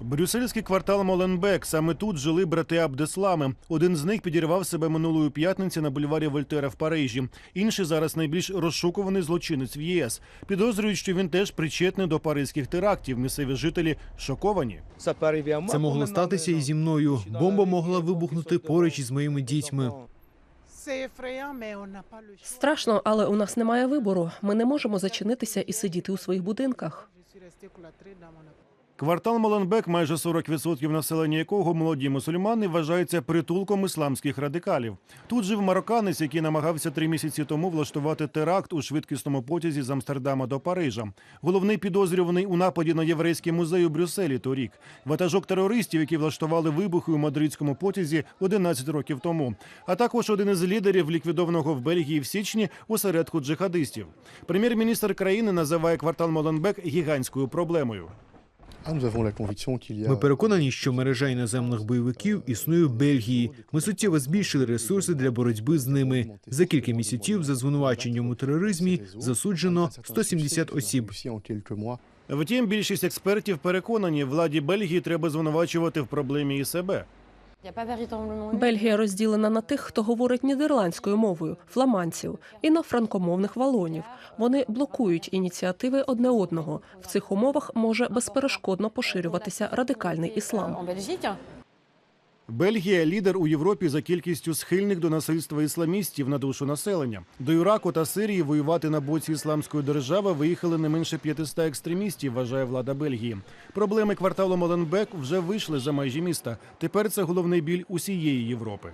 Брюссельський квартал Моленбек. Саме тут жили брати Абдеслами. Один з них підірвав себе минулої п'ятниці на бульварі Вольтера в Парижі. Інший зараз найбільш розшукуваний злочинець в ЄС. Підозрюють, що він теж причетний до паризьких терактів. Місцеві жителі шоковані. Це могло статися і зі мною. Бомба могла вибухнути поруч із моїми дітьми. Страшно, але у нас немає вибору. Ми не можемо зачинитися і сидіти у своїх будинках. Квартал Моленбек, майже 40% населення якого молоді мусульмани, вважається притулком ісламських радикалів. Тут жив марокканець, який намагався три місяці тому влаштувати теракт у швидкісному потязі з Амстердама до Парижа. Головний підозрюваний у нападі на єврейський музей у Брюсселі торік. Ватажок терористів, які влаштували вибухи у мадридському потязі 11 років тому. А також один із лідерів ліквідованого в Бельгії в січні осередку джихадистів. Прем'єр-міністр країни називає квартал Моленбек гігантською проблемою. Ми переконані, що мережа іноземних бойовиків існує в Бельгії. Ми суттєво збільшили ресурси для боротьби з ними. За кілька місяців за звинуваченням у тероризмі засуджено 170 осіб. Втім, більшість експертів переконані, владі Бельгії треба звинувачувати в проблемі і себе. Бельгія розділена на тих, хто говорить нідерландською мовою, фламандців, і на франкомовних валонів. Вони блокують ініціативи одне одного. В цих умовах може безперешкодно поширюватися радикальний іслам. Бельгія лідер у Європі за кількістю схильних до насильства ісламістів на душу населення. До Іраку та Сирії воювати на боці ісламської держави виїхали не менше 500 екстремістів, вважає влада Бельгії. Проблеми кварталу Моленбек вже вийшли за межі міста. Тепер це головний біль усієї Європи.